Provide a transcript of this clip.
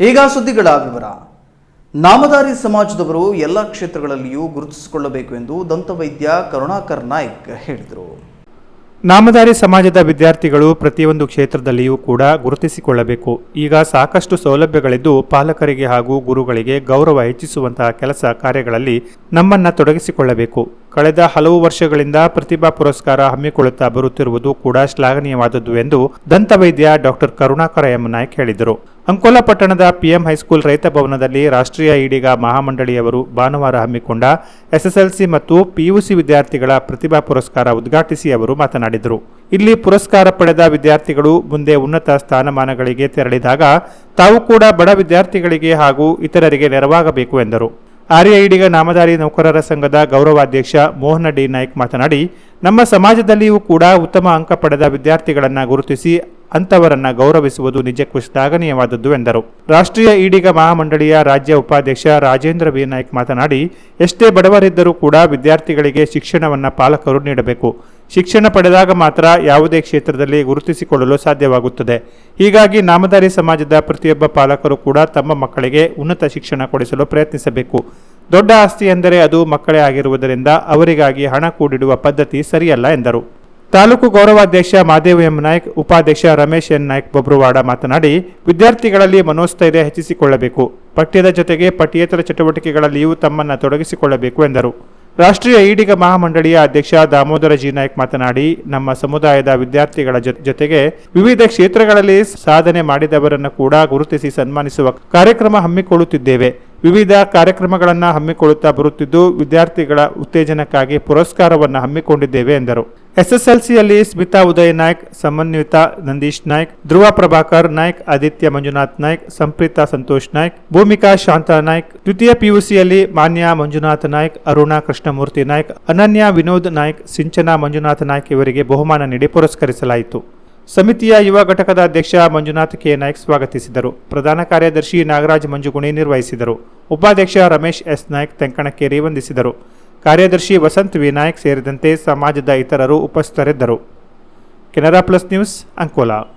ಈಗ ಸುದ್ದಿಗಳ ವಿವರ. ನಾಮಧಾರಿ ಸಮಾಜದವರು ಎಲ್ಲ ಕ್ಷೇತ್ರಗಳಲ್ಲಿಯೂ ಗುರುತಿಸಿಕೊಳ್ಳಬೇಕು ಎಂದು ದಂತವೈದ್ಯ ಕರುಣಾಕರ್ ನಾಯ್ಕ್ ಹೇಳಿದರು. ನಾಮಧಾರಿ ಸಮಾಜದ ವಿದ್ಯಾರ್ಥಿಗಳು ಪ್ರತಿಯೊಂದು ಕ್ಷೇತ್ರದಲ್ಲಿಯೂ ಕೂಡ ಗುರುತಿಸಿಕೊಳ್ಳಬೇಕು. ಈಗ ಸಾಕಷ್ಟು ಸೌಲಭ್ಯಗಳಿದ್ದು ಪಾಲಕರಿಗೆ ಹಾಗೂ ಗುರುಗಳಿಗೆ ಗೌರವ ಹೆಚ್ಚಿಸುವಂತಹ ಕೆಲಸ ಕಾರ್ಯಗಳಲ್ಲಿ ನಮ್ಮನ್ನು ತೊಡಗಿಸಿಕೊಳ್ಳಬೇಕು. ಕಳೆದ ಹಲವು ವರ್ಷಗಳಿಂದ ಪ್ರತಿಭಾ ಪುರಸ್ಕಾರ ಹಮ್ಮಿಕೊಳ್ಳುತ್ತಾ ಬರುತ್ತಿರುವುದು ಕೂಡ ಶ್ಲಾಘನೀಯವಾದದ್ದು ಎಂದು ದಂತವೈದ್ಯ ಡಾಕ್ಟರ್ ಕರುಣಾಕರ ಎಂ ನಾಯ್ಕ್ ಹೇಳಿದರು. ಅಂಕೋಲಾ ಪಟ್ಟಣದ ಪಿಎಂ ಹೈಸ್ಕೂಲ್ ರೈತ ಭವನದಲ್ಲಿ ರಾಷ್ಟ್ರೀಯ ಈಡಿಗ ಮಹಾಮಂಡಳಿಯವರು ಭಾನುವಾರ ಹಮ್ಮಿಕೊಂಡ ಎಸ್ಎಸ್ಎಲ್ಸಿ ಮತ್ತು ಪಿಯುಸಿ ವಿದ್ಯಾರ್ಥಿಗಳ ಪ್ರತಿಭಾ ಪುರಸ್ಕಾರ ಉದ್ಘಾಟಿಸಿ ಅವರು ಮಾತನಾಡಿದರು. ಇಲ್ಲಿ ಪುರಸ್ಕಾರ ಪಡೆದ ವಿದ್ಯಾರ್ಥಿಗಳು ಮುಂದೆ ಉನ್ನತ ಸ್ಥಾನಮಾನಗಳಿಗೆ ತೆರಳಿದಾಗ ತಾವು ಕೂಡ ಬಡ ವಿದ್ಯಾರ್ಥಿಗಳಿಗೆ ಹಾಗೂ ಇತರರಿಗೆ ನೆರವಾಗಬೇಕು ಎಂದರು. ಆರ್ಯ ಇಡಿಗ ನಾಮಧಾರಿ ನೌಕರರ ಸಂಘದ ಗೌರವಾಧ್ಯಕ್ಷ ಮೋಹನ ಡಿ ನಾಯ್ಕ್ ಮಾತನಾಡಿ, ನಮ್ಮ ಸಮಾಜದಲ್ಲಿಯೂ ಕೂಡ ಉತ್ತಮ ಅಂಕ ಪಡೆದ ವಿದ್ಯಾರ್ಥಿಗಳನ್ನು ಗುರುತಿಸಿ ಅಂತವರನ್ನ ಗೌರವಿಸುವುದು ನಿಜಕ್ಕೂ ಶ್ಲಾಘನೀಯವಾದದ್ದು ಎಂದರು. ರಾಷ್ಟ್ರೀಯ ಈಡಿಗ ಮಹಾಮಂಡಳಿಯ ರಾಜ್ಯ ಉಪಾಧ್ಯಕ್ಷ ರಾಜೇಂದ್ರ ವಿ ನಾಯ್ಕ್ ಮಾತನಾಡಿ, ಎಷ್ಟೇ ಬಡವರಿದ್ದರೂ ಕೂಡ ವಿದ್ಯಾರ್ಥಿಗಳಿಗೆ ಶಿಕ್ಷಣವನ್ನು ಪಾಲಕರು ನೀಡಬೇಕು. ಶಿಕ್ಷಣ ಪಡೆದಾಗ ಮಾತ್ರ ಯಾವುದೇ ಕ್ಷೇತ್ರದಲ್ಲಿ ಗುರುತಿಸಿಕೊಳ್ಳಲು ಸಾಧ್ಯವಾಗುತ್ತದೆ. ಹೀಗಾಗಿ ನಾಮಧಾರಿ ಸಮಾಜದ ಪ್ರತಿಯೊಬ್ಬ ಪಾಲಕರು ಕೂಡ ತಮ್ಮ ಮಕ್ಕಳಿಗೆ ಉನ್ನತ ಶಿಕ್ಷಣ ಕೊಡಿಸಲು ಪ್ರಯತ್ನಿಸಬೇಕು. ದೊಡ್ಡ ಆಸ್ತಿ ಎಂದರೆ ಅದು ಮಕ್ಕಳೇ ಆಗಿರುವುದರಿಂದ ಅವರಿಗಾಗಿ ಹಣ ಕೂಡಿಡುವ ಪದ್ಧತಿ ಸರಿಯಲ್ಲ ಎಂದರು. ತಾಲೂಕು ಗೌರವಾಧ್ಯಕ್ಷ ಮಾದೇವ್ ಎಂ ನಾಯ್ಕ್, ಉಪಾಧ್ಯಕ್ಷ ರಮೇಶ್ ಎನ್ ನಾಯ್ಕ್ ಬಬ್ರುವಾಡ ಮಾತನಾಡಿ, ವಿದ್ಯಾರ್ಥಿಗಳಲ್ಲಿ ಮನೋಸ್ಥೈರ್ಯ ಹೆಚ್ಚಿಸಿಕೊಳ್ಳಬೇಕು. ಪಠ್ಯದ ಜೊತೆಗೆ ಪಠ್ಯೇತರ ಚಟುವಟಿಕೆಗಳಲ್ಲಿಯೂ ತಮ್ಮನ್ನು ತೊಡಗಿಸಿಕೊಳ್ಳಬೇಕು ಎಂದರು. ರಾಷ್ಟ್ರೀಯ ಈಡಿಗ ಮಹಾಮಂಡಳಿಯ ಅಧ್ಯಕ್ಷ ದಾಮೋದರ ಜಿ ನಾಯ್ಕ್ ಮಾತನಾಡಿ, ನಮ್ಮ ಸಮುದಾಯದ ವಿದ್ಯಾರ್ಥಿಗಳ ಜೊತೆಗೆ ವಿವಿಧ ಕ್ಷೇತ್ರಗಳಲ್ಲಿ ಸಾಧನೆ ಮಾಡಿದವರನ್ನು ಕೂಡ ಗುರುತಿಸಿ ಸನ್ಮಾನಿಸುವ ಕಾರ್ಯಕ್ರಮ ಹಮ್ಮಿಕೊಳ್ಳುತ್ತಿದ್ದೇವೆ. ವಿವಿಧ ಕಾರ್ಯಕ್ರಮಗಳನ್ನು ಹಮ್ಮಿಕೊಳ್ಳುತ್ತಾ ಬರುತ್ತಿದ್ದು, ವಿದ್ಯಾರ್ಥಿಗಳ ಉತ್ತೇಜನಕ್ಕಾಗಿ ಪುರಸ್ಕಾರವನ್ನು ಹಮ್ಮಿಕೊಂಡಿದ್ದೇವೆ ಎಂದರು. ಎಸ್ಎಸ್ಎಲ್ಸಿಯಲ್ಲಿ ಸ್ಮಿತಾ ಉದಯ್ ನಾಯ್ಕ್, ಸಮನ್ವಿತ ನಂದೀಶ್ ನಾಯ್ಕ್, ಧ್ರುವ ಪ್ರಭಾಕರ್ ನಾಯ್ಕ್, ಆದಿತ್ಯ ಮಂಜುನಾಥ್ ನಾಯ್ಕ್, ಸಂಪ್ರೀತಾ ಸಂತೋಷ್ ನಾಯ್ಕ್, ಭೂಮಿಕಾ ಶಾಂತಾ ನಾಯ್ಕ್, ದ್ವಿತೀಯ ಪಿಯುಸಿಯಲ್ಲಿ ಮಾನ್ಯ ಮಂಜುನಾಥ್ ನಾಯ್ಕ್, ಅರುಣಾ ಕೃಷ್ಣಮೂರ್ತಿ ನಾಯ್ಕ್, ಅನನ್ಯ ವಿನೋದ್ ನಾಯ್ಕ್, ಸಿಂಚನಾ ಮಂಜುನಾಥ್ ನಾಯ್ಕ್ ಇವರಿಗೆ ಬಹುಮಾನ ನೀಡಿ ಪುರಸ್ಕರಿಸಲಾಯಿತು. ಸಮಿತಿಯ ಯುವ ಘಟಕದ ಅಧ್ಯಕ್ಷ ಮಂಜುನಾಥ್ ಕೆ. ನಾಯ್ಕ್ ಸ್ವಾಗತಿಸಿದರು. ಪ್ರಧಾನ ಕಾರ್ಯದರ್ಶಿ ನಾಗರಾಜ್ ಮಂಜುಗುಣಿ ನಿರ್ವಹಿಸಿದರು. ಉಪಾಧ್ಯಕ್ಷ ರಮೇಶ್ ಎಸ್. ನಾಯ್ಕ್ ತೆಂಕಣಕ್ಕೇರಿ ವಂದಿಸಿದರು. ಕಾರ್ಯದರ್ಶಿ ವಸಂತ್ ವಿ. ನಾಯ್ಕ್ ಸೇರಿದಂತೆ ಸಮಾಜದ ಇತರರು ಉಪಸ್ಥಿತರಿದ್ದರು. Canara plus news Ankola.